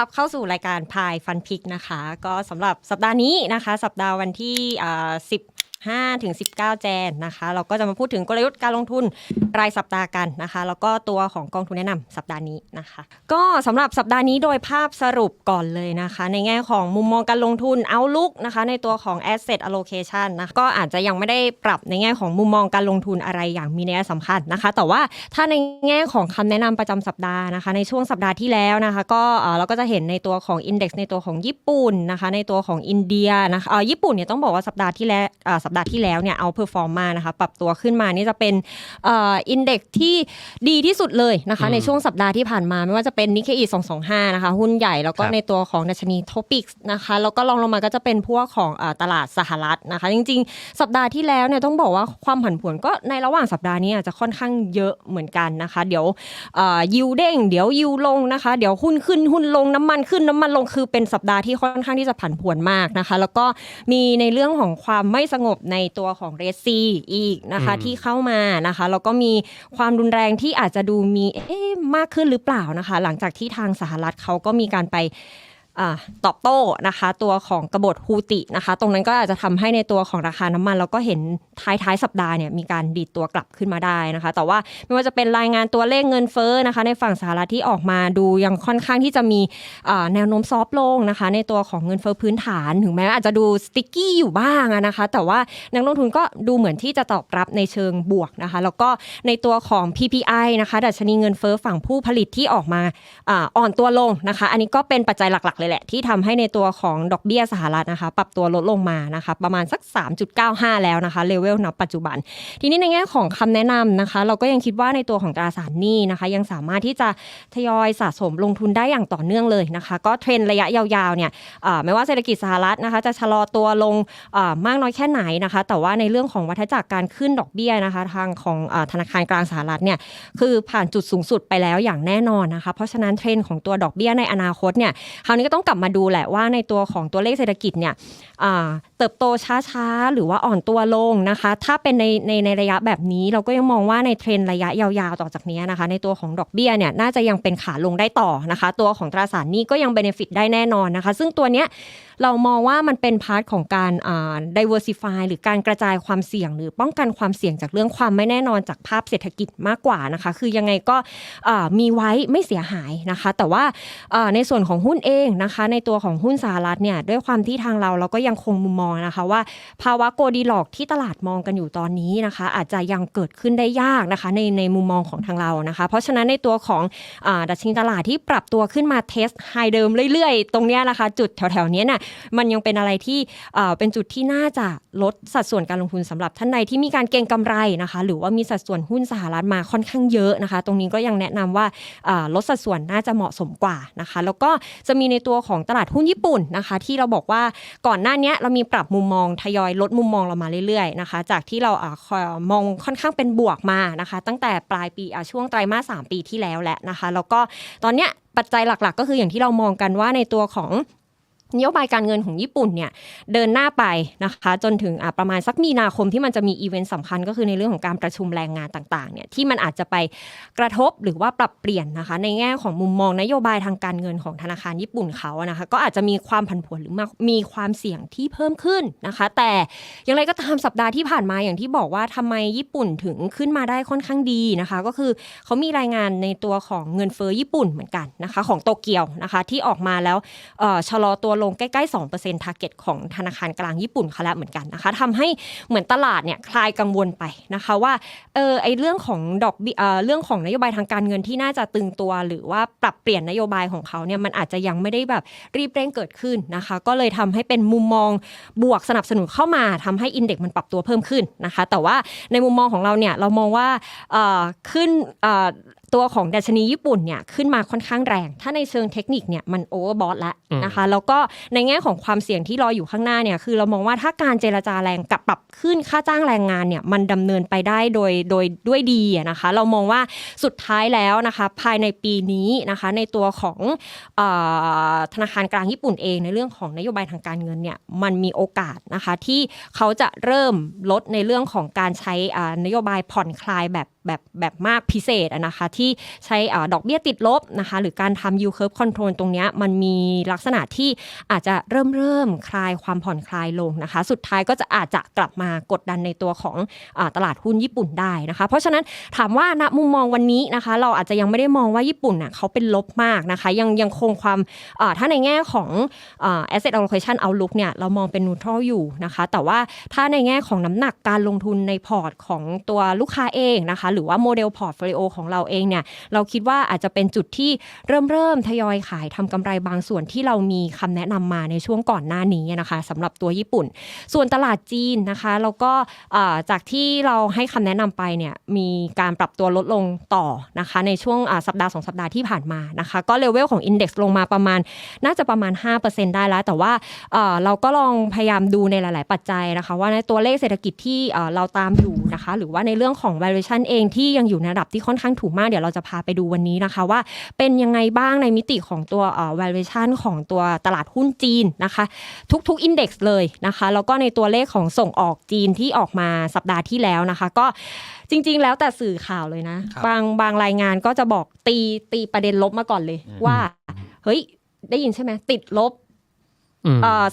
รับเข้าสู่รายการพายฟันพิกนะคะ ก็สำหรับสัปดาห์นี้นะคะ สัปดาห์วันที่ อ่า10 5ถึง19 แจนนะคะ เราก็จะมาพูดถึงกลยุทธ์การลงทุนรายสัปดาห์กันนะคะ แล้วก็ตัวของกองทุนแนะนำสัปดาห์นี้นะคะ ก็สำหรับสัปดาห์นี้โดยภาพสรุปก่อนเลยนะคะ ในแง่ของมุมมองการลงทุน outlook นะคะ ในตัวของ asset allocation นะคะก็อาจจะยังไม่ได้ปรับในแง่ของมุมมองการลงทุนอะไรอย่างมีนัยสำคัญนะคะ แต่ว่าถ้าในแง่ของคำแนะนำประจำสัปดาห์นะคะ ในช่วงสัปดาห์ที่แล้วนะคะ ก็เราก็จะเห็นในตัวของ index ในตัวของญี่ปุ่นนะคะ ในตัวของอินเดียนะคะญี่ปุ่นเนี่ยต้องบอกว่าสัปดาห์ที่แล้วสัปดาห์ที่แล้วเนี่ยเอาเพอร์ฟอร์มมานะคะปรับตัวขึ้นมานี่จะเป็นเอ่ออินเด็กที่ดีที่สุดเลยนะคะในช่วงสัปดาห์ที่ผ่านมา ไม่ว่าจะเป็นนิเคอี225นะคะหุ้นใหญ่แล้วก็ครับในตัวของดัชนีโทปิกส์นะคะแล้วก็ลองลงมาก็จะเป็นพวกของเอ่อตลาดสหรัฐนะคะ จริง ๆ สัปดาห์ที่แล้วเนี่ยต้องบอกว่าความผันผวนก็ในระหว่างสัปดาห์นี้อาจจะค่อนข้างเยอะเหมือนกันนะคะ เดี๋ยวเอ่อยิวเด้งเดี๋ยวยิวลงนะคะ เดี๋ยวหุ้นขึ้นหุ้นลงน้ำมันขึ้นน้ำมันลงคือเป็นสัปดาห์ที่ค่อนข้างที่จะผันผวนมากนะคะ แล้วก็มีในเรื่องของความไม่สงบในตัวของเรซีอีกนะคะอืมที่เข้ามานะคะแล้วก็มีความรุนแรงที่อาจจะดูมีเอ๊ะมากขึ้นหรือเปล่านะคะ หลังจากที่ทางสหรัฐเขาก็มีการไปอ่า ตอบโต้นะคะ ตัวของกบฏฮูตินะคะ ตรงนั้นก็อาจจะทำให้ในตัวของราคาน้ำมัน เราก็เห็นท้ายท้ายสัปดาห์เนี่ยมีการดีดตัวกลับขึ้นมาได้นะคะ แต่ว่าไม่ว่าจะเป็นรายงานตัวเลขเงินเฟ้อนะคะ ในฝั่งสหรัฐที่ออกมาดูยังค่อนข้างที่จะมีแนวโน้มซอฟลงนะคะ ในตัวของเงินเฟ้อพื้นฐานถึงแม้ว่าอาจจะดูสติ๊กกี้อยู่บ้างนะคะ แต่ว่านักลงทุนก็ดูเหมือนที่จะตอบรับในเชิงบวกนะคะ แล้วก็ในตัวของ PPI นะคะดัชนีเงินเฟ้อฝั่งผู้ผลิตที่ออกมาอ่อนตัวลงนะคะ อันนี้ก็เป็นปัจจัยหลักเลยแหละ ที่ทำให้ในตัวของดอกเบี้ยสหรัฐนะคะ ปรับตัวลดลงมานะคะประมาณสัก 3.95 แล้วนะคะเลเวลณปัจจุบัน ทีนี้ในแง่ของคำแนะนำนะคะ เราก็ยังคิดว่าในตัวของตราสารหนี้นะคะ ยังสามารถที่จะทยอยสะสมลงทุนได้อย่างต่อเนื่องเลยนะคะ ก็เทรนระยะยาวๆเนี่ยไม่ว่าเศรษฐกิจสหรัฐนะคะ จะชะลอตัวลงมากน้อยแค่ไหนนะคะ แต่ว่าในเรื่องของวัฏจักรการขึ้นดอกเบี้ยนะคะ ทางของอธนาคารกลางสหรัฐเนี่ยคือผ่านจุดสูงสุดไปแล้วอย่างแน่นอนนะคะ เพราะฉะนั้นเทรนของตัวดอกเบี้ยในอนาคตเนี่ยคราวนี้ก็ต้องกลับมาดูแหละว่าในตัวของตัวเลขเศรษฐกิจเนี่ยเติบโตช้าๆ หรือว่าอ่อนตัวลงนะคะ ถ้าเป็นในในในระยะแบบนี้เราก็ยังมองว่าในเทรนระยะยาวๆ ต่อจากนี้นะคะ ในตัวของดอกเบี้ยเนี่ยน่าจะยังเป็นขาลงได้ต่อนะคะ ตัวของตราสารนี้ก็ยังเบนฟิตได้แน่นอนนะคะ ซึ่งตัวเนี้ย เรามองว่ามันเป็นพาร์ทของการอ่า diversify หรือการกระจายความเสี่ยง หรือป้องกันความเสี่ยงจากเรื่องความไม่แน่นอนจากภาพเศรษฐกิจมากกว่านะคะ คือยังไงก็มีไว้ไม่เสียหายนะคะ แต่ว่าในส่วนของหุ้นเองนะคะ ในตัวของหุ้นสหรัฐเนี่ยด้วยความที่ทางเราเราก็ยังคงมุมมองนะคะว่า ภาวะโกดีหลอกที่ตลาดมองกันอยู่ตอนนี้นะคะ อาจจะยังเกิดขึ้นได้ยากนะคะ ในในมุมมองของทางเรานะคะ เพราะฉะนั้นในตัวของอดัชนีตลาดที่ปรับตัวขึ้นมาเทสไฮเดิมเรื่อยๆ ตรงเนี้ยนะคะ จุดแถวๆเนี้ยน่ะมันยังเป็นอะไรที่เป็นจุดที่น่าจะลดสัดส่วนการลงทุนสำหรับท่านใดที่มีการเก็งกำไรนะคะ หรือว่ามีสัดส่วนหุ้นสหรัฐมาค่อนข้างเยอะนะคะ ตรงนี้ก็ยังแนะนำว่าอ่าลดสัดส่วนน่าจะเหมาะสมกว่านะคะ แล้วก็จะมีในตัวของตลาดหุ้นญี่ปุ่นนะคะ ที่เราบอกว่าก่อนหน้านี้เรามีปรับมุมมองทยอยลดมุมมองเรามาเรื่อยๆนะคะ จากที่เราอ่าคอยมองค่อนข้างเป็นบวกมานะคะ ตั้งแต่ปลายปีช่วงไตรมาสสามปีที่แล้วแหละนะคะ แล้วก็ตอนเนี้ยปัจจัยหลักๆ ก็คืออย่างที่เรามองกันว่าในตัวของ นโยบายการเงินของญี่ปุ่นเนี่ยเดินหน้าไปนะคะจนถึงประมาณสักมีนาคมที่มันจะมีอีเวนต์สำคัญก็คือในเรื่องของการประชุมแรงงานต่างๆเนี่ยที่มันอาจจะไปกระทบหรือว่าปรับเปลี่ยนนะคะในแง่ของมุมมองนโยบายทางการเงินของธนาคารญี่ปุ่นเขานะคะก็อาจจะมีความผันผวนหรือมีความเสี่ยงที่เพิ่มขึ้นนะคะ แต่อย่างไรก็ตามสัปดาห์ที่ผ่านมาอย่างที่บอกว่าทำไมญี่ปุ่นถึงขึ้นมาได้ค่อนข้างดีนะคะ ก็คือเขามีรายงานในตัวของเงินเฟ้อญี่ปุ่นเหมือนกันนะคะของโตเกียวนะคะที่ออกมาแล้วชะลอตัวลงใกล้ๆ2% target ของธนาคารกลางญี่ปุ่นเขาแล้วเหมือนกันนะคะทำให้เหมือนตลาดเนี่ยคลายกังวลไปนะคะว่าเออไอเรื่องของดอกเบี้ยเอ่อเรื่องของนโยบายทางการเงินที่น่าจะตึงตัวหรือว่าปรับเปลี่ยนนโยบายของเขาเนี่ยมันอาจจะยังไม่ได้แบบรีบเร่งเกิดขึ้นนะคะ ก็เลยทำให้เป็นมุมมองบวกสนับสนุนเข้ามาทำให้อินเด็กซ์มันปรับตัวเพิ่มขึ้นนะคะ แต่ว่าในมุมมองของเราเนี่ยเรามองว่าขึ้น ตัวของดัชนีญี่ปุ่นเนี่ยขึ้นมาค่อนข้างแรง ถ้าในเชิงเทคนิคเนี่ยมันโอเวอร์บอทแล้วนะคะ แล้วก็ในแง่ของความเสี่ยงที่รออยู่ข้างหน้าเนี่ยคือเรามองว่าถ้าการเจรจาแรงกับปรับขึ้นค่าจ้างแรงงานเนี่ยมันดำเนินไปได้โดยโดยด้วยดีอะนะคะ เรามองว่าสุดท้ายแล้วนะคะภายในปีนี้นะคะในตัวของเออธนาคารกลางญี่ปุ่นเองในเรื่องของนโยบายทางการเงินเนี่ยมันมีโอกาสนะคะที่เขาจะเริ่มลดในเรื่องของการใช้อ่านโยบายผ่อนคลายแบบแบบแบบมากพิเศษอะนะคะที่ใช้อดอกเบี้ยติดลบนะคะหรือการทำ yield curve control ตรงเนี้ยมันมีลักษณะที่อาจจะเริ่มเริ่มคลายความผ่อนคลายลงนะคะสุดท้ายก็จะอาจจะกลับมากดดันในตัวของอตลาดหุ้นญี่ปุ่นได้นะคะ เพราะฉะนั้นถามว่าณมุมมองวันนี้นะคะ เราอาจจะยังไม่ได้มองว่าญี่ปุ่นน่ะเขาเป็นลบมากนะคะ ยังยังคงความถ้าในแง่ของอ asset allocation outlook เนี่ยเรามองเป็น neutral อยู่นะคะ แต่ว่าถ้าในแง่ของน้ำหนักการลงทุนในพอร์ตของตัวลูกค้าเองนะคะหรือรือว่าโมเดลพอร์ตโฟลิโอของเราเองเนี่ยเราคิดว่าอาจจะเป็นจุดที่เริ่มเริ่มทยอยขายทำกำไรบางส่วนที่เรามีคำแนะนำมาในช่วงก่อนหน้านี้นะคะสำหรับตัวญี่ปุ่น ส่วนตลาดจีนนะคะแล้วก็จากที่เราให้คำแนะนำไปเนี่ยมีการปรับตัวลดลงต่อนะคะในช่วงสัปดาห์สองสัปดาห์ที่ผ่านมานะคะก็เลเวลของ Index ลงมาประมาณน่าจะประมาณ 5%ได้แล้ว แต่ว่าเราก็ลองพยายามดูในหลาย ๆ ปัจจัยนะคะ ว่าในตัวเลขเศรษฐกิจที่เอ่อเราตามอยู่นะคะ หรือว่าในเรื่องของ valuation เองที่ยังอยู่ในระดับที่ค่อนข้างถูกมาก เดี๋ยวเราจะพาไปดูวันนี้นะคะว่าเป็นยังไงบ้างในมิติของตัวเอ่อ valuation ของตัวตลาดหุ้นจีนนะคะ ทุกๆ index เลยนะคะ แล้วก็ในตัวเลขของส่งออกจีนที่ออกมาสัปดาห์ที่แล้วนะคะ ก็จริง ๆ แล้วแต่สื่อข่าวเลยนะครับบางบางรายงานก็จะบอกตีตีประเด็นลบมาก่อนเลยว่า เฮ้ยได้ยินใช่ไหมติดลบอืมเอ่อ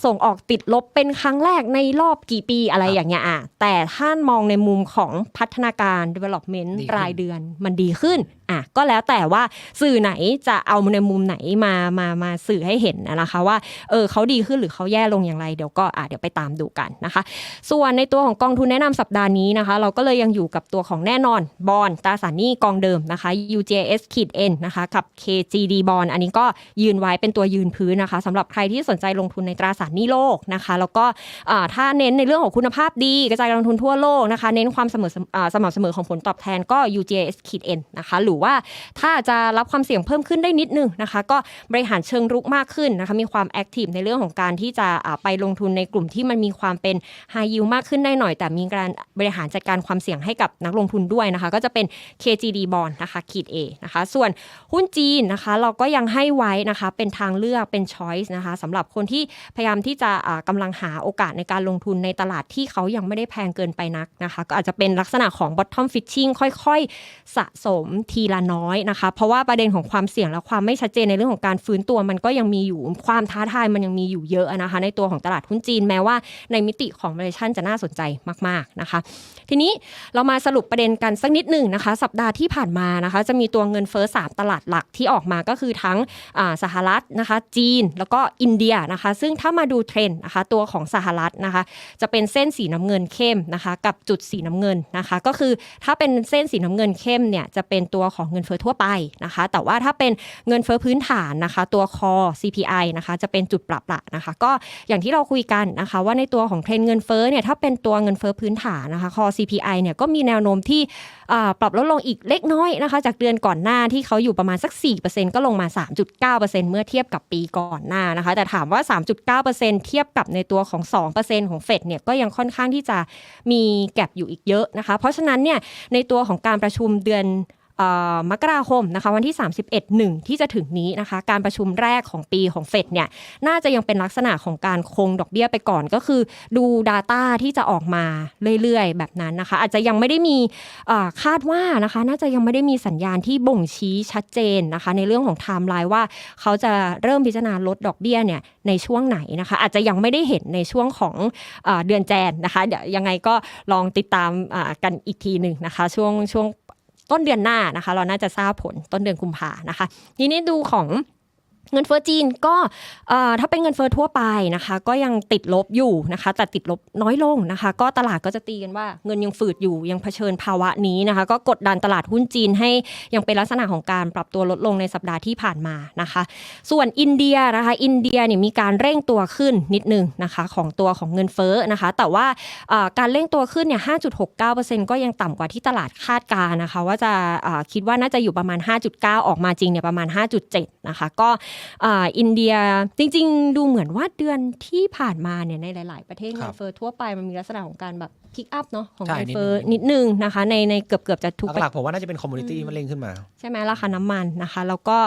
ส่งออกติดลบเป็นครั้งแรกในรอบกี่ปีอะไรอย่างเงี้ยอะแต่ถ้ามองในมุมของพัฒนาการ development ดีขึ้นรายเดือนมันดีขึ้น อะก็แล้วแต่ว่าสื่อไหนจะเอาในมุมไหนมามามาสื่อให้เห็นนะคะว่าเออเขาดีขึ้นหรือเขาแย่ลงอย่างไรเดี๋ยวก็อะเดี๋ยวไปตามดูกันนะคะ ส่วนในตัวของกองทุนแนะนำสัปดาห์นี้นะคะ เราก็เลยยังอยู่กับตัวของแน่นอนบอลตราสารหนี้กองเดิมนะคะ UJS ขีด N นะคะกับ KGD บอลอันนี้ก็ยืนไว้เป็นตัวยืนพื้นนะคะสำหรับใครที่สนใจลงทุนในตราสารหนี้โลกนะคะ แล้วก็อ่าถ้าเน้นในเรื่องของคุณภาพดีกระจายการลงทุนทั่วโลกนะคะ เน้นความเสมอสม่ำเสมอของผลตอบแทนก็ UJS ขีด N นะคะหรือว่า ถ้าจะรับความเสี่ยงเพิ่มขึ้นได้นิดนึงนะคะ ก็บริหารเชิงรุกมากขึ้นนะคะมีความแอคทีฟในเรื่องของการที่จะไปลงทุนในกลุ่มที่มันมีความเป็น high yield มากขึ้นได้หน่อย แต่มีการบริหารจัดการความเสี่ยงให้กับนักลงทุนด้วยนะคะ ก็จะเป็น KGD bond นะคะขีด A นะคะส่วนหุ้นจีนนะคะ เราก็ยังให้ไว้นะคะเป็นทางเลือกเป็น choice นะคะสำหรับคนที่พยายามที่จะอ่ากำลังหาโอกาสในการลงทุนในตลาดที่เขายังไม่ได้แพงเกินไปนักนะคะ ก็อาจจะเป็นลักษณะของ bottom fishing ค่อยๆ สะสมทีละน้อยนะคะ เพราะว่าประเด็นของความเสี่ยงและความไม่ชัดเจนในเรื่องของการฟื้นตัวมันก็ยังมีอยู่ความท้าทายมันยังมีอยู่เยอะนะคะ ในตัวของตลาดหุ้นจีนแม้ว่าในมิติของ valuation จะน่าสนใจมาก ๆนะคะ ทีนี้เรามาสรุปประเด็นกันสักนิดหนึ่งนะคะ สัปดาห์ที่ผ่านมานะคะ จะมีตัวเงินเฟ้อสามตลาดหลักที่ออกมาก็คือทั้งสหรัฐนะคะ จีนแล้วก็อินเดียนะคะ ซึ่งถ้ามาดูเทรนด์นะคะ ตัวของสหรัฐนะคะ จะเป็นเส้นสีน้ำเงินเข้มนะคะ กับจุดสีน้ำเงินนะคะ ก็คือถ้าเป็นเส้นสีน้ำเงินเข้มเนี่ยจะเป็นตัวของเงินเฟ้อทั่วไปนะคะ แต่ว่าถ้าเป็นเงินเฟ้อพื้นฐานนะคะ ตัวคอ CPI นะคะ จะเป็นจุดปรับละนะคะ ก็อย่างที่เราคุยกันนะคะ ว่าในตัวของเทรนเงินเฟ้อเนี่ยถ้าเป็นตัวเงินเฟ้อพื้นฐานนะคะคอ CPI เนี่ยก็มีแนวโน้มที่ปรับลดลงอีกเล็กน้อยนะคะ จากเดือนก่อนหน้าที่เขาอยู่ประมาณสัก 4%ก็ลงมา 3.9%เมื่อเทียบกับปีก่อนหน้านะคะ แต่ถามว่า 3.9%เทียบกับในตัวของ 2%ของเฟดเนี่ยก็ยังค่อนข้างที่จะมีแก็บอยู่อีกเยอะนะคะ เพราะฉะนั้นเนี่ยในตัวของการประชุมเดือน มกราคมนะคะวันที่ 31หนึ่งที่จะถึงนี้นะคะ การประชุมแรกของปีของเฟดเนี่ยน่าจะยังเป็นลักษณะของการคงดอกเบี้ยไปก่อนก็คือดู Data ที่จะออกมาเรื่อยๆ แบบนั้นนะคะ อาจจะยังไม่ได้มีคาดว่านะคะ น่าจะยังไม่ได้มีสัญญาณที่บ่งชี้ชัดเจนนะคะ ในเรื่องของไทม์ไลน์ว่าเขาจะเริ่มพิจารณาลดดอกเบี้ยเนี่ยในช่วงไหนนะคะ อาจจะยังไม่ได้เห็นในช่วงของเอเดือนแจนนะคะเดี๋ยวยังไงก็ลองติดตามกันอีกทีหนึ่งนะคะ ช่วงช่วง ต้นเดือนหน้านะคะ เราน่าจะทราบผลต้นเดือนกุมภานะคะทีนี้ดูของ เงินเฟ้อจีนก็ถ้าเป็นเงินเฟ้อทั่วไปนะคะ ก็ยังติดลบอยู่นะคะ แต่ติดลบน้อยลงนะคะ ก็ตลาดก็จะตีกันว่าเงินยังฝืดอยู่ยังเผชิญภาวะนี้นะคะ ก็กดดันตลาดหุ้นจีนให้ยังเป็นลักษณะของการปรับตัวลดลงในสัปดาห์ที่ผ่านมานะคะ ส่วนอินเดียนะคะ อินเดียเนี่ยมีการเร่งตัวขึ้นนิดนึงนะคะ ของตัวของเงินเฟ้อนะคะ แต่ว่าการเร่งตัวขึ้นเนี่ย 5.69%ก็ยังต่ำกว่าที่ตลาดคาดการ์นะคะ ว่าจะคิดว่าน่าจะอยู่ประมาณ 5.9 ออกมาจริงเนี่ยประมาณ 5.7 นะคะก็อ่าอินเดียจริง ๆ ดูเหมือนว่าเดือนที่ผ่านมาเนี่ยในหลาย ๆ ประเทศครัเงิบนเฟ้อทั่วไปมันมีลักษณะของการแบบพิกอัพเนาะของใช่เงินนิดเฟ้อนึงนิดนึงนะคะในในเกือบเกือบๆจะทุกหลักๆผมว่าน่าจะเป็นคอมมูนิตี้มันเร่งขึ้นมา ใช่ไหมราคาน้ำมันนะคะ แล้วก็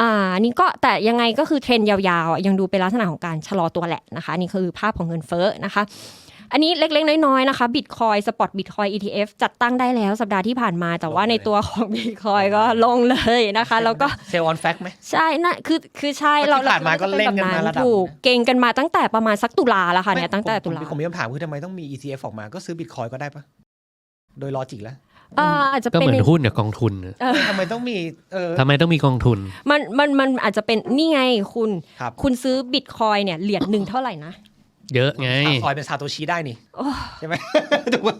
อ่าอันนี้ก็แต่ยังไงก็คือเทรนด์ยาวๆอะยังดูเป็นลักษณะของการชะลอตัวแหละนะคะอันนี่คือภาพของเงินเฟ้อนะคะ อันนี้เล็กๆ น้อยๆนะคะบิตคอยสปอตบิตคอย ETF จัดตั้งได้แล้วสัปดาห์ที่ผ่านมา แต่ว่าในตัวของบิตคอยก็ลงเลยนะคะ แล้วก็เซลล์ออนแฟกไหมใช่น่ะคือคือใช่เพเราราะที่ผ่านมาก็เล่นกันมาระดับถูกหนึ่งนะเก่งกันมาตั้งแต่ประมาณสักตุลาแล้วค่ะเนี่ยไม่ตั้งแต่ผมตุลาผมผมมีคำถามคือทำไมต้องมี ETF ออกมาก็ซื้อบิตคอยก็ได้ปะโดยลอจิกแล้วเอ่ออาจจะก็เป็เหนมือนหุ้นกับกองทุนน่ะเออทำไมต้องมีเออทำไมต้องมีกองทุน มันมันมันอาจจะเป็นนี่ไงคุณครับคุณซื้อบิตคอยเนี่ยเหรียญหนึ่งเท่าไหร่นะ เยอะไงคอยเป็นซาโตชิได้นี่โอ้ใช่ไหมถูกปะ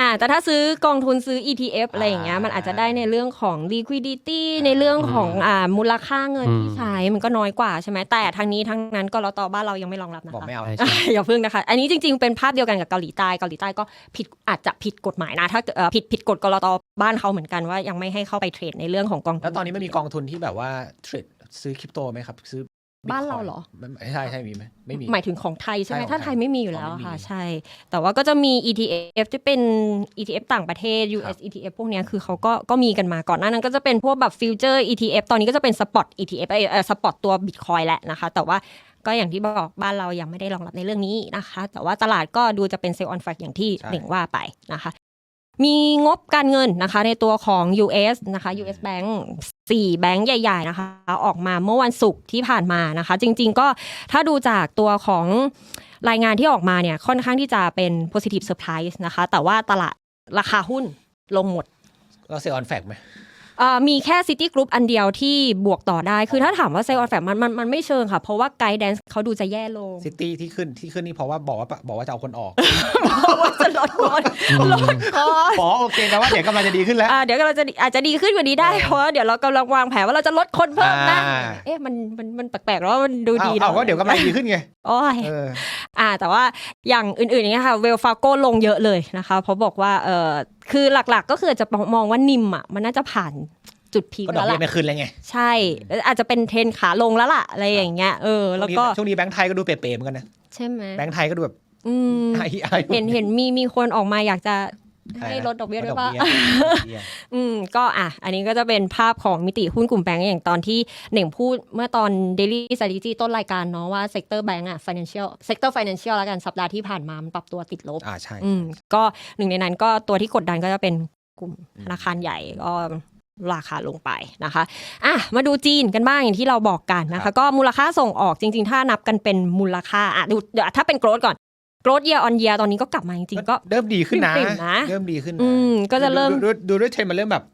อ่าแต่ถ้าซื้อกองทุนซื้อ ETF อะไรอย่างเงี้ยอ่ามัมันอาจจะได้ในเรื่องของ liquidity ในเรื่องของอ่ามูลค่าเงินอืมที่ใช้มันก็น้อยกว่าใช่ไหมแต่ทางนี้ทั้งนั้นก็เราต่อบ้านเรายังไม่รองรับนะบอกคะไม่เอาใช่ใช่อย่าพึ่งนะคะ อันนี้จริง ๆ เป็นภาพเดียวกันกับเกาหลีใต้เกาหลีใต้ก็ผิดอาจจะผิดกฎหมายนะถ้าเกิดเอ่อผิดผิดกฎกรตบ้านเขาเหมือนกันว่ายังไม่ให้เข้าไปเทรดในเรื่องของกองทุนแล้วตอนนี้ไม่มีกองทุนที่แบบว่าเทรดซื้อคริปโตไหมครับซื้อ Bitcoin บ้านเราเหรอไม่ใช่ใช่มีไหมไม่มีหมายถึงของไทยใช่ไหมใช่ของถ้าไทยไม่มีอยู่แล้วของไม่มีค่ะ ใช่ แต่ว่าก็จะมี ETF ที่เป็น ETF ต่างประเทศ US ETF พวกเนี้ยคือเขาก็ก็มีกันมาก่อนหน้านั้นก็จะเป็นพวกแบบฟิวเจอร์ ETF ตอนนี้ก็จะเป็นสปอต ETF เออเอ่อสปอตตัว Bitcoin แหละนะคะ แต่ว่าก็อย่างที่บอกบ้านเรายังไม่ได้รองรับในเรื่องนี้นะคะ แต่ว่าตลาดก็ดูจะเป็นเซลล์ออนแฟกอย่างที่ใช่หนึ่งว่าไปนะคะ มีงบการเงินนะคะในตัวของ US นะคะ US Bank 4แบงก์ใหญ่ ๆ นะคะ ออกมาเมื่อวันศุกร์ที่ผ่านมานะคะ จริง ๆ ก็ถ้าดูจากตัวของรายงานที่ออกมาเนี่ยค่อนข้างที่จะเป็น positive surprise นะคะ แต่ว่าตลาดราคาหุ้นลงหมด เราเสียออนแฟกไหม เอ่อมีแค่ City Group อันเดียวที่บวกต่อได้ คือถ้าถามว่าเซลล์ออนแฟกมันมันมันไม่เชิงค่ะ เพราะว่าไกด์แดนซ์เขาดูจะแย่ลงซิตี้ที่ขึ้นที่ขึ้นนี่เพราะว่าบอกว่าบอกว่าจะเอาคนออกว่าจะลดก่อนลดก่อนอ๋อโอเคแปลว่าเดี๋ยวกำลังจะดีขึ้นแล้วอ่าเดี๋ยวเราจะอาจจะดีขึ้นกว่านี้ได้เพราะว่าเดี๋ยวเรากำลังวางแผนว่าเราจะลดคนเพิ่มนะอ่าเอ๊ะมันมันมันแปลกๆแล้วามันดูดีอ้าวอ้าวก็เดี๋ยวกำลังดีขึ้นไงโอ้ยเอออ่าแต่ว่าอย่างอื่นๆอย่างเงี้ยค่ะเวลฟาโก้ลงเยอะเลยนะคะเพราะบอกว่าเออ คือหลักๆก็คือจะมองว่านิมอะมันน่าจะผ่านจุดพีคก็ดอกแล้วเบี้ยล่ะไม่ขึ้นแล้วไงใช่แล้วอาจจะเป็นเทรนขาลงแล้วล่ะอะไรอย่างเงี้ยเออแล้วก็ช่วงนี้แบงค์ไทยก็ดูเป๋ๆเหมือนกันนะใช่ไหมแบงค์ไทยก็ดูแบบอืม ไอ้ไอ้เห็นเห็นมีมีคนออกมาอยากจะ ให้ลดดอกเบี้ยด้วยป่ะลดดอกเบี้ยอืมก็อะ อันนี้ก็จะเป็นภาพของมิติหุ้นกลุ่มแบงก์อย่างตอนที่เหน่งพูดเมื่อตอน Daily Strategy ต้นรายการเนาะว่าเซกเตอร์แบงก์อะ financial เซกเตอร์ financial แล้วกันสัปดาห์ที่ผ่านมามันปรับตัวติดลบอ่าใช่อืมก็หนึ่งในนั้นก็ตัวที่กดดันก็จะเป็นกลุ่มธนาคารใหญ่ก็ราคาลงไปนะคะ อะ มาดูจีนกันบ้างอย่างที่เราบอกกันนะครัคะบก็มูลค่าส่งออกจริง ๆ ถ้านับกันเป็นมูลค่าอะดูเดี๋ยวถ้าเป็นโกรดก่อนโกรด year on year ตอนนี้ก็กลับมาจริงๆก็เริ่มดีขึ้นนะปริ่มๆนะเริ่มดีขึ้นนอืมก็จะเริ่มดูดูดูด้วยเทรนด์มันเริ่มแบบ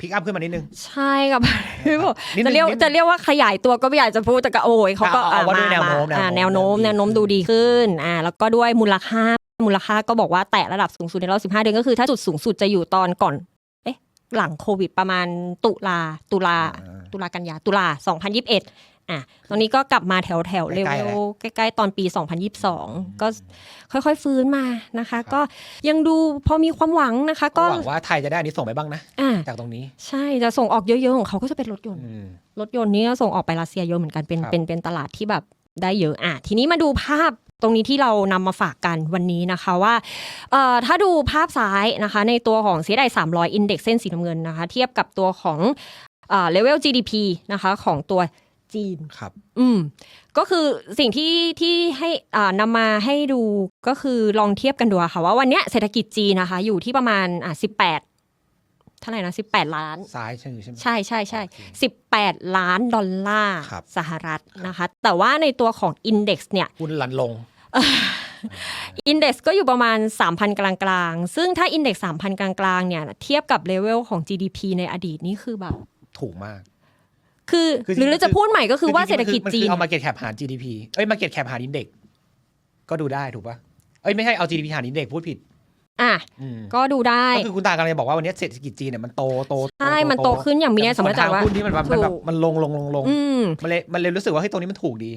พิกอัพขึ้นมานิดนึง ใช่กับพี่บอกนิดนึงจะเรียกนิดนึงจะเรียกว่าขยายตัวก็ไม่อยากจะพูดแต่ก็โอ้ยเขาก็เอาเอาว่าด้วยมแนวโน้มอ่าแนแนววโน้โน้มมแนวโน้มดูดีขึ้นอ่าแล้วก็ด้วยมูลค่ามูลค่าก็บอกว่าแตะระดับสูงสุดในรอบ 15 เดือนก็คือถ้าจุดสูงสุดจะอยู่ตอนก่อนเอ๊ะหลังโควิดประมาณตุลาตุลาอ่าตุลากันยาตุลา 2021 อะตอนนี้ก็กลับมาแถวแถวๆเลใกล้ๆเวแล้ลวใกล้ๆตอนปี 2022 ก็ค่อยๆฟื้นมานะคะ ก็ยังดูพอมีความหวังนะคะ ก็ก็หวังว่าไทยจะได้อันนี้ส่งไปบ้างนะอ่าจากตรงนี้ ใช่จะส่งออกเยอะๆของเขาก็จะเป็นรถยนต์อืมรถยนต์นี่ก็ส่งออกไปรัสเซียเยอะเหมือนกันเป็นครับเป็นเป็นตลาดที่แบบได้เยอะอะทีนี้มาดูภาพตรงนี้ที่เรานำมาฝากกันวันนี้นะคะว่าเอ่อถ้าดูภาพซ้ายนะคะ ในตัวของ CSI 300 Index เส้นสีน้ำเงินนะคะ เทียบกับตัวของเอ่อ level GDP นะคะของตัว จีนครับ อืม ก็คือสิ่งที่ที่ให้อ่านำมาให้ดูก็คือลองเทียบกันดูอะค่ะว่าวันเนี้ยเศรษฐกิจจีนนะคะ อยู่ที่ประมาณอะสิบแปดเท่าไหร่นะสิบแปดล้านซ้ายใช่ไหมใช่ไหมใช่ใช่ใช่โอเคสิบแปดล้านดอลลาร์ครับสหรัฐนะคะ แต่ว่าในตัวของ Index เนี่ยหุ้นลันลง Index ก็อยู่ประมาณ 3,000 กลางๆ ซึ่งถ้า Index 3,000 กลางๆ เนี่ย เทียบกับเลเวลของ GDP ในอดีตนี่คือแบบ ถูกมาก คือคือหรือเราจะพูดใหม่ก็คือว่าเศรษฐกิจมันจีคือนเอามาเก็ตแคปหาร GDP เอ้ยมาเก็ตแคปหารอินเด็กก็ดูได้ถูกปะเอ้ยไม่ใช่เอา GDP หารอินเด็กพูดผิดอะ อืมก็ดูได้ ก็คือคุณตากำลังจะบอกว่าวันนี้เศรษฐกิจจีนเนี่ยมันโตโตใช่ มันโตขึ้นอย่างมีนัยสำคัญทางว่าหุ้นที่มันแบบมันแบบถูกมันลงลงลงลงอืม มันเลยมันเลยรู้สึกว่าเฮ้ยตรงนี้มันถูกดี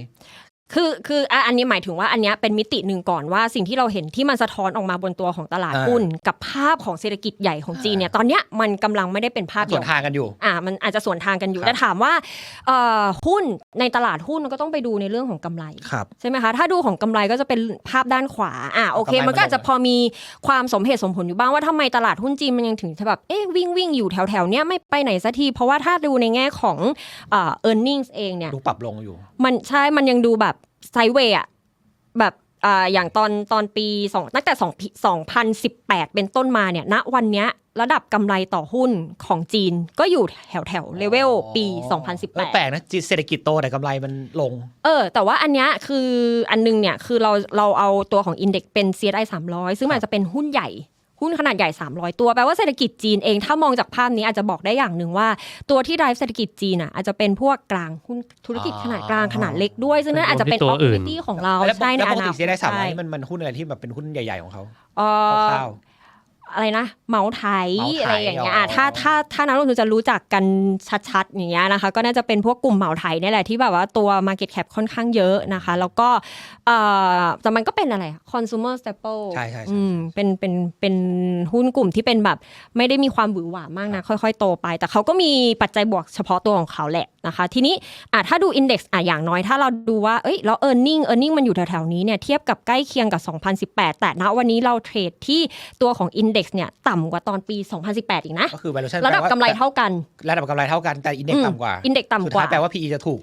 คือคืออะอันนี้หมายถึงว่าอันเนี้ยเป็นมิติหนึ่งก่อนว่าสิ่งที่เราเห็นที่มันสะท้อนออกมาบนตัวของตลาดอ่าหุ้น กับภาพของเศรษฐกิจใหญ่ของจีนเนี่ยตอนเนี้ยมันกำลังไม่ได้เป็นภาพส่เดีวยนวทางกันอยู่อ่ามันอาจจะส่วนทางกันอยู่ครับแต่ถามว่าเอ่อหุ้นในตลาดหุ้นมันก็ต้องไปดูในเรื่องของกำไรครับใช่ไหมคะถ้าดูของกำไรก็จะเป็นภาพด้านขวาอะโอเคกำไรมันก็อาจจะมันลงพอมีความสมเหตุสมผลอยู่บ้างว่าทำไมตลาดหุ้นจีนมันยังถึงแบบเอ๊ะวิ่งวิ่งอยู่แถวแถวๆเนี้ยไม่ไปไหนสักทีเพราะว่าถ้าดูในแง่ของเอ่อ earnings เองเนี่ยดูปรับลงอยู่ มันใช่มันยังดูแบบ ไซเวย์อะแบบอ่าอย่างตอนตอนปีสองตั้งแต่2 2018เป็นต้นมาเนี่ยณวันเนี้ยระดับกำไรต่อหุ้นของจีนก็อยู่แถวแถวเลเวลปีเออแปลก2018นะจีนเศรษฐกิจโตแต่กำไรมันลง เออ แต่ว่าอันเนี้ยคืออันนึงเนี่ยคือเราเราเอาตัวของอินเด็กเป็น CSI 300 ซึ่งมันอาจจะเป็นหุ้นใหญ่ หุ้นขนาดใหญ่ 300 ตัว แปลว่าเศรษฐกิจจีนเอง ถ้ามองจากภาพนี้อาจจะบอกได้อย่างหนึ่งว่า ตัวที่ drive เศรษฐกิจจีนอะอาจจะเป็นพวกกลางหุ้นธุรกิจขนาดกลางอ๋อขนาดเล็กด้วย ซึ่งนั่นอาจจะเป็นตัวอื่น opportunity ของเราแล้วใช่ในแล้วปอกตินาคตเสียได้สามร้อยใช่นี่มันมันหุ้นอะไรที่แบบเป็นหุ้นใหญ่ ๆของเขาเอ่อคร่าว อะไรนะเมาส์ไทยเมาส์ไทยอะไรอย่างเงี้ยอ๋ออะถ้าถ้าถ้านักลงทุนจะรู้จักกันชัดๆอย่างเงี้ยนะคะ ก็น่าจะเป็นพวกกลุ่มเมาส์ไทยนี่แหละที่แบบว่าตัว Market Cap ค่อนข้างเยอะนะคะ แล้วก็เอ่อแต่มันก็เป็นอะไร consumer staple ใช่ใช่ใช่อืมเป็นเป็นเป็นหุ้นกลุ่มที่เป็นแบบ ไม่ได้มีความหวือหวามากนะค่อย ๆ โตไป แต่เขาก็มีปัจจัยบวกเฉพาะตัวของเขาแหละ นะคะ ทีนี้อะถ้าดู Index อะอย่างน้อยถ้าเราดูว่าเอ้ยแล้ว e a r n i n g earning มันอยู่แถวๆนี้เนี่ยเทียบกับใกล้เคียงกับ 2018 แต่ณวันนี้เราเทรดที่ตัวของ Index เนี่ยต่ำกว่าตอนปี 2018 อีกนะก็คือ valuation ระดับกำไรเท่ากัน ระดับกำไรเท่ากันแต่อินเด็กอืมต่ำกว่า Index ต่ำสุดกว่าท้ายแปลว่า PE จะถูก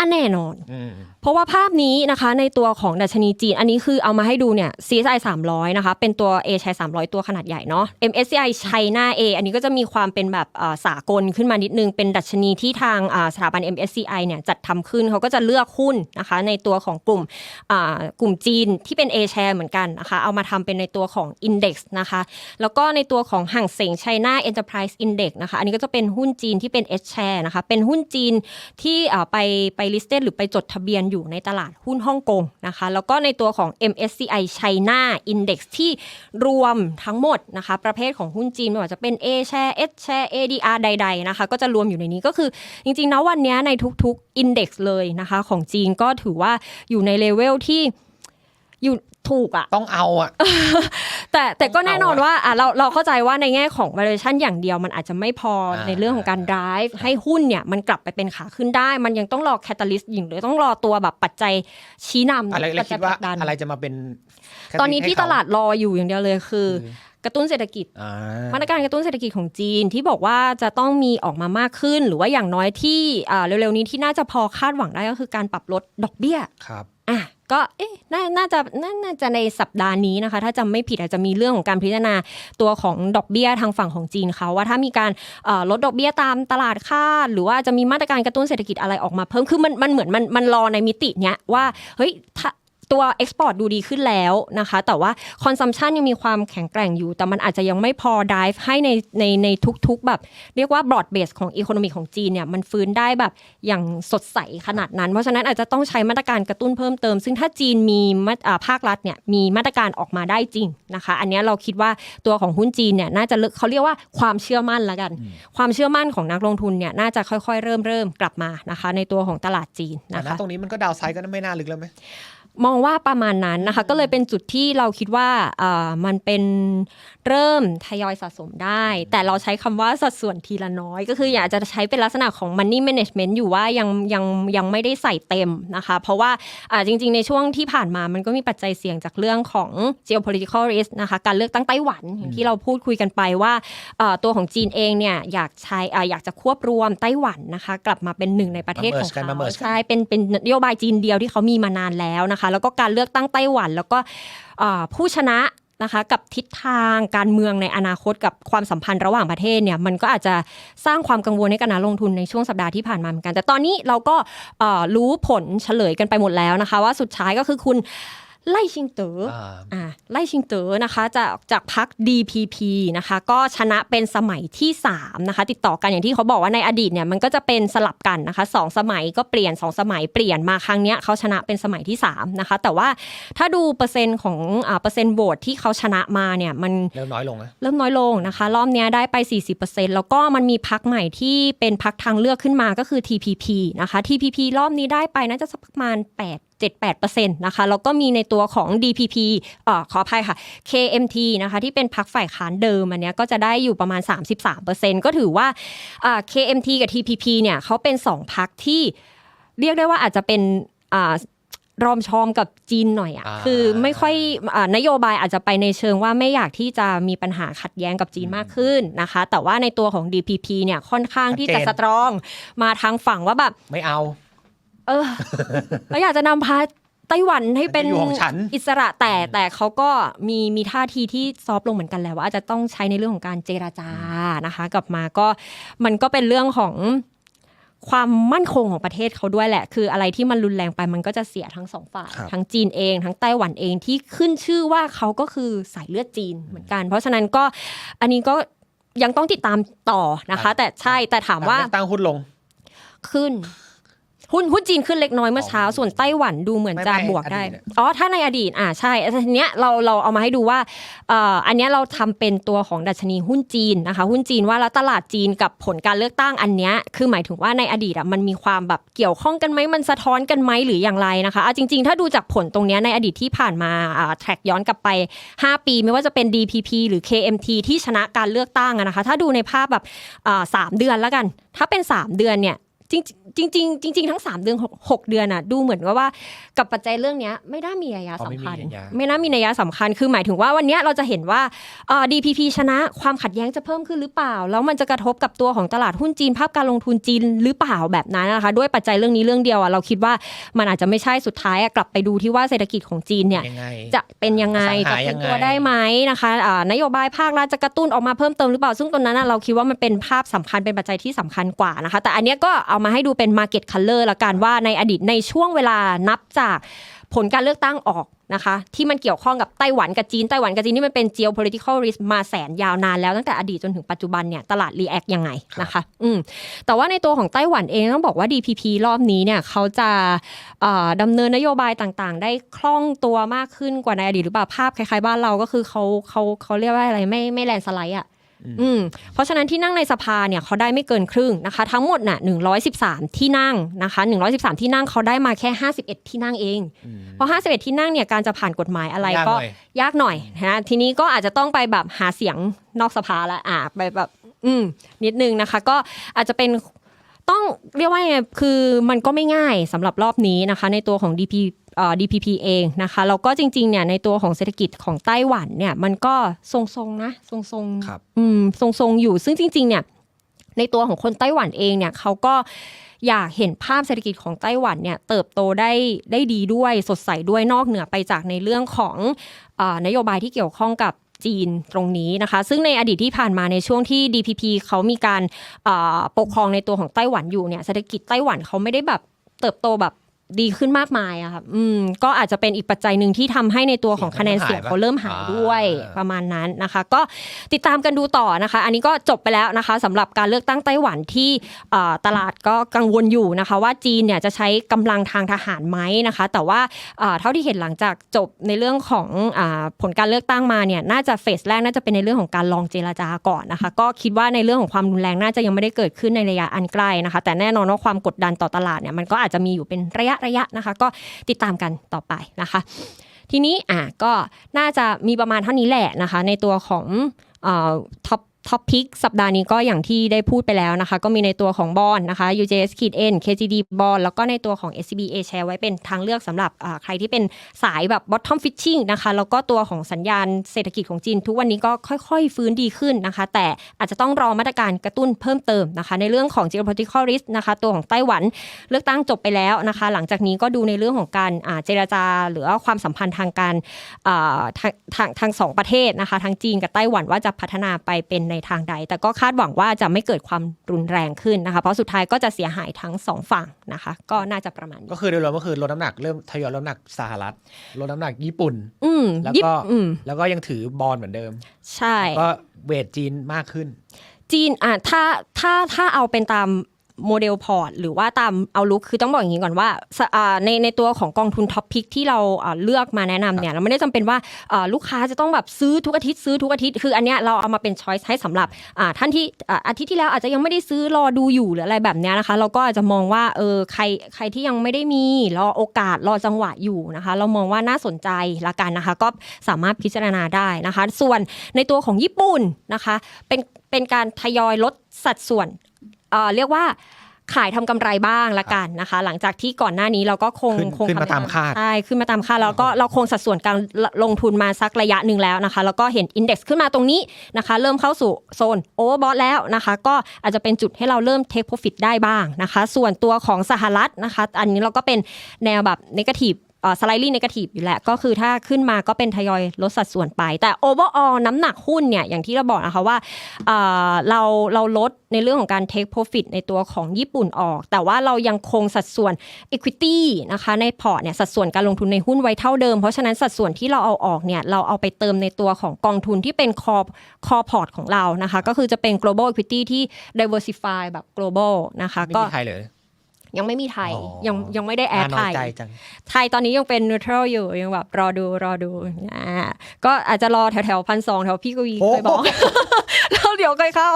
อันแน่นอนอืมเพราะว่าภาพนี้นะคะในตัวของดัชนีจีน อันนี้คือเอามาให้ดูเนี่ย CSI 300 นะคะ เป็นตัว A ชัย300 ตัวขนาดใหญ่เนาะ MSCI China A อันนี้ก็จะมีความเป็นแบบเอ่อสากลขึ้นมานิดนึง เป็นดัชนีที่ทางอ่าสถาบัน MSCI เนี่ยจัดทำขึ้นเขาก็จะเลือกหุ้นนะคะ ในตัวของกลุ่มอ่ากลุ่มจีนที่เป็น A share เหมือนกันนะคะ เอามาทำเป็นในตัวของ Index นะคะ แล้วก็ในตัวของห่างเสง China Enterprise Index นะคะ อันนี้ก็จะเป็นหุ้นจีนที่เป็น H share นะคะ เป็นหุ้นจีนที่อ่าไปป listed หรือไปจดทะเบียนอยู่ในตลาดหุ้นฮ่องกงนะคะแล้วก็ในตัวของ MSCI China Index ที่รวมทั้งหมดนะคะประเภทของหุ้นจีนไม่ว่าจะเป็น A share S share ADR ใด ๆนะคะ ก็จะรวมอยู่ในนี้ก็คือจริงๆนะวันนี้ในทุกๆ Index เลยนะคะของจีนก็ถือว่าอยู่ในเลเวลที่อยู่ ถูกอะต้องเอาอะแต่แต่ก็ต้องเอาแน่นอนว่าอะเราเราเข้าใจว่าในแง่ของ valuation อย่างเดียวมันอาจจะไม่พออ่าในเรื่องของการ drive ให้หุ้นเนี่ยมันกลับไปเป็นขาขึ้นได้ มันยังต้องรอ catalyst อย่างหรือต้องรอตัวแบบปัจจัยชี้นำอะไรแล้ปัวจคิจัดยผว่าลักดันอะไรจะมาเป็น ตอนนี้ที่ให้เขตลาดรออยู่อย่างเดียวเลยคือคือกระตุ้นเศรษฐกิจอ่ามาตรการกระตุ้นเศรษฐกิจของจีนที่บอกว่าจะต้องมีออกมามากขึ้น หรือว่าอย่างน้อยที่อ่าเร็วๆนี้ที่น่าจะพอคาดหวังได้ก็คือการปรับลดดอกเบี้ยครับอะ ก็เอ๊ะนาน่าจะนาน่าจะในสัปดาห์นี้นะคะ ถ้าจำไม่ผิดอาจจะมีเรื่องของการพิจารณาตัวของดอกเบี้ยทางฝั่งของจีนเขาว่าถ้ามีการลดดอกเบี้ยตามตลาดคาดหรือว่าจะมีมาตรการกระตุ้นเศรษฐกิจอะไรออกมาเพิ่มคือมันมันเหมือนมันมันรอในมิติเนี้ยว่าเฮ้ยถ้า ตัวเอ็กซ์พอร์ตดูดีขึ้นแล้วนะคะ แต่ว่าคอนซัมชันยังมีความแข็งแกร่งอยู่ แต่มันอาจจะยังไม่พอ drive ให้ในในในทุกๆ แบบ เรียกว่า broad base ของอีโคโนมีของจีนเนี่ยมันฟื้นได้แบบอย่างสดใสขนาดนั้น เพราะฉะนั้นอาจจะต้องใช้มาตรการกระตุ้นเพิ่มเติม ซึ่งถ้าจีนมีมาอ่าภาครัฐเนี่ยมีมาตรการออกมาได้จริงนะคะ อันนี้เราคิดว่าตัวของหุ้นจีนเนี่ยน่าจะเขาเรียกว่าความเชื่อมั่นละกัน ความเชื่อมั่นของนักลงทุนเนี่ยน่าจะค่อยๆ เริ่มเริ่มกลับมานะคะ ในตัวของตลาดจีนนะนะคะตรงนี้มันก็ดาวไซด์ก็ไม่น่าลึกแล้วไหม มองว่าประมาณนั้นนะคะ ก็เลยเป็นจุดที่เราคิดว่ามันเป็นเริ่มทยอยสะสมได้ แต่เราใช้คำว่าสัดส่วนทีละน้อย ก็คืออยากจะใช้เป็นลักษณะของ money management อยู่ว่ายังยังยังไม่ได้ใส่เต็มนะคะ เพราะว่าอ่าจริง ๆ ในช่วงที่ผ่านมามันก็มีปัจจัยเสี่ยงจากเรื่องของ geopolitical risk นะคะการเลือกตั้งไต้หวันอย่างที่เราพูดคุยกันไปว่าอ่าตัวของจีนเองเนี่ยอยากใช้อ่าอยากจะควบรวมไต้หวันนะคะ กลับมาเป็นหนึ่งในประเทศมาข merge องกันมาเขา merge กันใช่เป็นเป็นนโยบายจีนเดียวที่เขามีมานานแล้วนะคะ แล้วก็การเลือกตั้งไต้หวันแล้วก็อ่าผู้ชนะ นะคะกับทิศทางการเมืองในอนาคตกับความสัมพันธ์ระหว่างประเทศเนี่ยมันก็อาจจะสร้างความกังวลให้กับนักลงทุนในช่วงสัปดาห์ที่ผ่านมาเหมือนกัน แต่ตอนนี้เราก็รู้ผลเฉลยกันไปหมดแล้วนะคะ ว่าสุดท้ายก็คือคุณ ไล่ชิงเต๋ออ่าอ่าไล่ชิงเต๋อนะคะจากจากพัก DPP นะคะ ก็ชนะเป็นสมัยที่3นะคะ ติดต่อกันอย่างที่เขาบอกว่าในอดีตเนี่ยมันก็จะเป็นสลับกันนะคะสองสมัยก็เปลี่ยน 2 สมัยเปลี่ยนมาครั้งเนี้ยเขาชนะเป็นสมัยที่3นะคะ แต่ว่าถ้าดูเปอร์เซ็นต์ของอ่าเปอร์เซ็นต์โหวตที่เขาชนะมาเนี่ยมันเริ่มน้อยลงนะเริ่มน้อยลงนะคะ รอบเนี้ยได้ไป 40%แล้วก็มันมีพักใหม่ที่เป็นพักทางเลือกขึ้นมาก็คือ TPP นะคะ TPP รอบนี้ได้ไปน่าจะสักประมาณ8 7-8%นะคะแล้วก็มีในตัวของ DPP เอ่อขออภัยค่ะ KMT นะคะที่เป็นพักฝ่ายค้านเดิมอันเนี้ยก็จะได้อยู่ประมาณ 33%ก็ถือว่าอ่า KMT กับ TPP เนี่ยเขาเป็น 2พักที่เรียกได้ว่าอาจจะเป็นอ่ารอมชอมกับจีนหน่อยอะอ่าคือไม่ค่อยอานโยบายอาจจะไปในเชิงว่าไม่อยากที่จะมีปัญหาขัดแย้งกับจีนมากขึ้นนะคะ แต่ว่าในตัวของ DPP เนี่ยค่อนข้างที่จะชัดเจนสตรอง มาทางฝั่งว่าแบบไม่เอา เออเราอยากจะนำพาไต้หวันให้เป็นมันจะอยู่ของฉัน อิสระแต่แต่เขาก็มีมีท่าทีที่ซอฟต์ลงเหมือนกันแล้วว่าอาจจะต้องใช้ในเรื่องของการเจราจานะคะ กลับมาก็มันก็เป็นเรื่องของความมั่นคงของประเทศเขาด้วยแหละ คืออะไรที่มันรุนแรงไปมันก็จะเสียทั้งสองฝ่าย ครับ ทั้งจีนเอง ทั้งไต้หวันเองที่ขึ้นชื่อว่าเขาก็คือสายเลือดจีนเหมือนกัน เพราะฉะนั้นก็อันนี้ก็ยังต้องติดตามต่อนะคะ แต่ใช่แต่ถามว่าเลือกตั้งหุ้นลง ขึ้น หุ้นหุ้นจีนขึ้นเล็กน้อยเมื่อเช้าอ๋อส่วนไต้หวันดูเหมือนไม่จะไม่บวกได้อดีตอะอ๋อถ้าในอดีตอ่าใช่แต่ทีเนี้ยเราเราเอามาให้ดูว่าเอ่ออันเนี้ยเราทำเป็นตัวของดัชนีหุ้นจีนนะคะ หุ้นจีนว่าแล้วตลาดจีนกับผลการเลือกตั้งอันเนี้ยคือหมายถึงว่าในอดีตอะมันมีความแบบเกี่ยวข้องกันไหมมันสะท้อนกันไหมหรืออย่างไรนะคะเอาจริง ๆ ถ้าดูจากผลตรงเนี้ยในอดีตที่ผ่านมาอ่าแทร็กย้อนกลับไป 5 ปีไม่ว่าจะเป็น DPP หรือ KMT ที่ชนะการเลือกตั้งอะนะคะ ถ้าดูในภาพแบบอ่าสามเดือนแล้วกัน ถ้าเป็น 3 เดือนเนี่ย จริงจริงๆจริงๆทั้ง 3 เดือน6 6เดือนอะดูเหมือนกับว่ากับปัจจัยเรื่องเนี้ยไม่ได้มีนัยยะอ๋อไม่สำมีคัญนัยยะไม่น่ามีนัยยะสำคัญคือหมายถึงว่าวันเนี้ยเราจะเห็นว่าเอ่อ DPP ชนะความขัดแย้งจะเพิ่มขึ้นหรือเปล่า แล้วมันจะกระทบกับตัวของตลาดหุ้นจีนภาพการลงทุนจีนหรือเปล่าแบบนั้นนะคะด้วยปัจจัยเรื่องนี้เรื่องเดียวอะเราคิดว่ามันอาจจะไม่ใช่สุดท้ายอะกลับไปดูที่ว่าเศรษฐกิจของจีนเนี่ยยังไงจะเป็นยังไงอสัจะงหาเป็นยังไงตัวได้ไหมนะคะอ่านโยบายภาครัฐจะกระตุ้นออกมาเพิ่มเติมหรือเปล่าซึ่งตรงนั้นน่ะเราคิดว่ามันเป็นภาพสำคัญเป็นปัจจัยที่สำคัญกว่านะคะ แต่อันเนี้ยก็เอามาให้ดูเป็น market color ละกันว่าในอดีตในช่วงเวลานับจากผลการเลือกตั้งออกนะคะที่มันเกี่ยวข้องกับไต้หวันกับจีนไต้หวันกับจีนนี่มันเป็น geopolitical risk มาแสนยาวนานแล้วตั้งแต่อดีตจนถึงปัจจุบันเนี่ยตลาด react ยังไงนะคะอืมแต่ว่าในตัวของไต้หวันเองต้องบอกว่า DPP รอบนี้เนี่ยเขาจะเอ่อดำเนินนโยบายต่างๆ ได้คล่องตัวมากขึ้นกว่าในอดีตหรือเปล่าภาพคล้ายๆบ้านเราก็คือเขาเขาเขาเรียกว่าอะไรไม่ไม่แลนสไลด์อะอืม เพราะฉะนั้นที่นั่งในสภาเนี่ยเขาได้ไม่เกินครึ่งนะคะ ทั้งหมดน่ะ113 ที่นั่งนะคะ113 ที่นั่งเขาได้มาแค่ 51 ที่นั่งเอง เพราะ 51 ที่นั่งเนี่ยการจะผ่านกฎหมายอะไรยากก็หน่อยยากหน่อยนะทีนี้ก็อาจจะต้องไปแบบหาเสียงนอกสภาละอะไปแบบอืมนิดนึงนะคะ ก็อาจจะเป็นต้องเรียกว่าไงคือมันก็ไม่ง่ายสำหรับรอบนี้นะคะ ในตัวของ DP เอ่อ DPP เองนะคะแล้วก็จริงๆเนี่ยในตัวของเศรษฐกิจของไต้หวันเนี่ยมันก็ทรงๆนะทรงๆครับอืมทรงๆอยู่ ซึ่งจริง ๆ เนี่ยในตัวของคนไต้หวันเองเนี่ยเขาก็อยากเห็นภาพเศรษฐกิจของไต้หวันเนี่ยเติบโตได้ได้ดีด้วยสดใสด้วยนอกเหนือไปจากในเรื่องของเออนโยบายที่เกี่ยวข้องกับจีนตรงนี้นะคะ ซึ่งในอดีตที่ผ่านมาในช่วงที่ DPP เขามีการเอ่อปกครองในตัวของไต้หวันอยู่เนี่ยเศรษฐกิจไต้หวันเขาไม่ได้แบบเติบโตแบบ ดีขึ้นมากมายอะค่ะอืมก็อาจจะเป็นอีกปัจจัยหนึ่งที่ทำให้ในตัวของคะแนนเสียงเขาเริ่มหายด้วยอ่าประมาณนั้นนะคะ ก็ติดตามกันดูต่อนะคะ อันนี้ก็จบไปแล้วนะคะสำหรับการเลือกตั้งไต้หวันที่เอ่อตลาดก็กังวลอยู่นะคะ ว่าจีนเนี่ยจะใช้กำลังทางทหารไหมนะคะ แต่ว่าเอ่อเท่าที่เห็นหลังจากจบในเรื่องของอาผลการเลือกตั้งมาเนี่ยน่าจะเฟสแรกน่าจะเป็นในเรื่องของการลองเจรจาก่อนนะคะ ก็คิดว่าในเรื่องของความรุนแรงน่าจะยังไม่ได้เกิดขึ้นในระยะอันใกล้นะคะ แต่แน่นอนว่าความกดดันต่อตลาดเนี่ยมันก็อาจจะมีอยู่เป็นระยะระยะนะคะ ก็ติดตามกันต่อไปนะคะ ทีนี้อะก็น่าจะมีประมาณเท่านี้แหละนะคะ ในตัวของท็อป ท็อปพิกสัปดาห์นี้ก็อย่างที่ได้พูดไปแล้วนะคะ ก็มีในตัวของบอลนะคะ UJS ขีด N KGD บอลแล้วก็ในตัวของ SCB A share ไว้เป็นทางเลือกสำหรับใครที่เป็นสายแบบ bottom fishing นะคะ แล้วก็ตัวของสัญญาณเศรษฐกิจของจีน ทุกวันนี้ก็ค่อยๆ ฟื้นดีขึ้นนะคะ แต่อาจจะต้องรอมาตรการกระตุ้นเพิ่มเติมนะคะ ในเรื่องของ geopolitical risk นะคะ ตัวของไต้หวันเลือกตั้งจบไปแล้วนะคะ หลังจากนี้ก็ดูในเรื่องของการเจรจาหรือว่าความสัมพันธ์ทางการทางทางสองประเทศนะคะทั้งจีนกับไต้หวันว่าจะพัฒนาไปเป็นในทางใด แต่ก็คาดหวังว่าจะไม่เกิดความรุนแรงขึ้นนะคะ เพราะสุดท้ายก็จะเสียหายทั้งสองฝั่งนะคะ ก็น่าจะประมาณนี้ก็คือโดยรวมก็คือลดน้ำหนักเริ่มทยอยลดน้ำหนักสหรัฐลดน้ำหนักญี่ปุ่นอืมแล้วยิบก็อืมแล้วก็ยังถือบอลเหมือนเดิม ใช่ก็เวทจีนมากขึ้นจีนอะถ้าถ้าถ้าเอาเป็นตาม โมเดลพอร์ตหรือว่าตามเอาลุกคือต้องบอกอย่างนี้ก่อนว่าในในตัวของกองทุนท็อปพิกที่เราเลือกมาแนะนำเนี่ยเราไม่ได้จำเป็นว่าลูกค้าจะต้องแบบซื้อทุกอาทิตย์ซื้อทุกอาทิตย์คืออันเนี้ยเราเอามาเป็นช้อยส์ให้สำหรับท่านที่อาอาทิตย์ที่แล้วอาจจะยังไม่ได้ซื้อรอดูอยู่หรืออะไรแบบเนี้ยนะคะ เราก็อาจจะมองว่าเออใครใครที่ยังไม่ได้มีรอโอกาสรอจังหวะอยู่นะคะ เรามองว่าน่าสนใจละกันนะคะ ก็สามารถพิจารณาได้นะคะ ส่วนในตัวของญี่ปุ่นนะคะ เป็นเป็นการทยอยลดสัดส่วน เอ่อเรียกว่าขายทำกำไรบ้างละกันนะคะ หลังจากที่ก่อนหน้านี้เราก็คงขึ้นคงขึ้นมาทำตามคาดใช่ขึ้นมาตามคาดแล้วก็เราคงสัดส่วนการลงทุนมาสักระยะหนึ่งแล้วนะคะ แล้วก็เห็นอินเด็กซ์ขึ้นมาตรงนี้นะคะ เริ่มเข้าสู่โซนโอเวอร์บอทแล้วนะคะ ก็อาจจะเป็นจุดให้เราเริ่มเทคโปรฟิตได้บ้างนะคะ ส่วนตัวของสหรัฐนะคะ อันนี้เราก็เป็นแนวแบบนกาทีฟ สไลด์ลี่นกาทีฟอยู่แล้วก็คือถ้าขึ้นมาก็เป็นทยอยลดสัดส่วนไป แต่ overall น้ำหนักหุ้นเนี่ยอย่างที่เราบอกนะคะว่าเราเราลดในเรื่องของการ take profit ในตัวของญี่ปุ่นออก แต่ว่าเรายังคงสัดส่วน equity นะคะในพอร์ตเนี่ยสัดส่วนการลงทุนในหุ้นไว้เท่าเดิม เพราะฉะนั้นสัดส่วนที่เราเอาออกเนี่ยเราเอาไปเติมในตัวของกองทุนที่เป็น core core port ของเรานะคะก็คือจะเป็น global equity ที่ diversify แบบ global นะคะไม่มีใครเลย ยังไม่มีไทยอ๋อยังยังไม่ได้แอดน่าน้ไทอยยใจจังไทยตอนนี้ยังเป็น neutral อยู่ยังแบบรอดูรอดูอ่าก็อาจจะรอแถวแถวพันสองแถวพี่กวีโอ้เคยบอกแล้วเดี๋ยวค่อยเข้า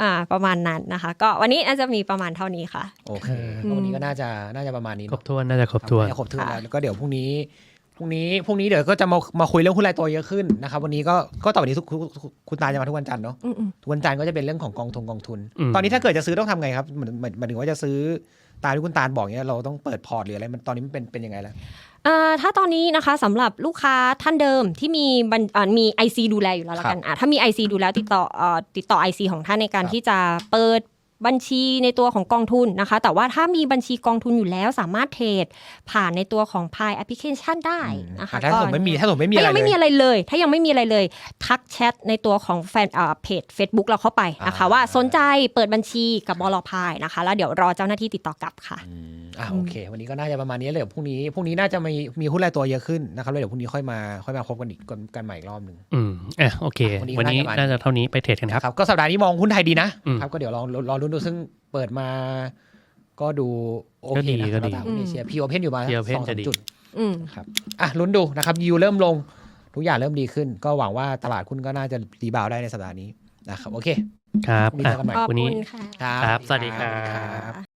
อ่า ประมาณนั้นนะคะ ก็วันนี้อาจจะมีประมาณเท่านี้ค่ะ โอเคอืมวันนี้ก็น่าจะน่าจะประมาณนี้ครเนาะบถ้วนน่าจะครบถ้วนครบถ้วนค่ะแล้วแล้วก็เดี๋ยวพรุ่งนี้พรุ่งนี้พรุ่งนี้เดี๋ยวก็จะมามาคุยเรื่องหุ้นรายตัวเยอะขึ้นนะครับวันนี้ก็ก็ต่อไปนี้ทุกคุณคุณคุณตาจะมาทุกวันจันทร์เนาะอืมอืมทุกวันจันทร์ก็จะเป็นเรื่องของกองทุนกองทุนอืมตอนนี้ถ้าเกิดจะซื้อต้องทำไงครับเหมือนเหมือนหมายถึงว่าจะซื้อ ตามที่คุณตาลบอกเนี้ยเราต้องเปิดพอร์ตหรืออะไรมันตอนนี้มันเป็นเป็นยังไงแล้วอ่าถ้าตอนนี้นะคะสำหรับลูกค้าท่านเดิมที่มีบัญอ่ามี IC ดูแลอยู่แล้วละกันอะถ้ามี IC ดูแล้วติดต่อเอ่อติดต่อ IC ของท่านในการครับที่จะเปิด บัญชีในตัวของกองทุนนะคะ แต่ว่าถ้ามีบัญชีกองทุนอยู่แล้วสามารถเทรดผ่านในตัวของ Pi Application ได้นะคะอะถ้าสมมติไม่มีถ้าสมมติไม่มีถ้าอะไรยังไม่เลมียอะไรเลย ถ้ายังไม่มีอะไรเลย ทักแชทในตัวของแฟนอ่าเพจ Facebook เราเข้าไปนะคะอ่าว่าสนใจเปิดบัญชีกับบลพายนะคะ แล้วเดี๋ยวรอเจ้าหน้าที่ติดต่อกลับค่ะ อืมอ่าโอเค วันนี้ก็น่าจะประมาณนี้เลยเดี๋ยวพรุ่งนี้พรุ่งนี้น่าจะมีมีหุ้นรายตัวเยอะขึ้นนะครับแล้วเดี๋ยวพรุ่งนี้ค่อยมาค่อยมาพบกันอีกกันกันใหม่อีกรอบหนึ่งอืมอะโอเค วันนี้วันนี้น่าจะน่าจะเท่านี้ไปเทรดกันครับครับ ก็สัปดาห์นี้มองหุ้นไทยดีนะอืมครับก็เดี๋ยวลองลองลุ้นดูซึ่งเปิดมาก็ดูโอก็เคดีนะก็ดีตลาหุ้นเอเชียพีโอเพนอยู่มา P Open สองสามจะดีจุดอืมครับอะลุ้นดูนะครับยูเริ่มลงทุกอย่างเริ่มดีขึ้น ก็หวังว่าตลาดหุ้นก็น่าจะรีบาวด์ได้ในสัปดาห์นี้นะครับโอเค ครับพรุ่งนี้อะเจอกันใหม่ขอบวันนี้คุณค่ะครับ สวัสดีครับครับ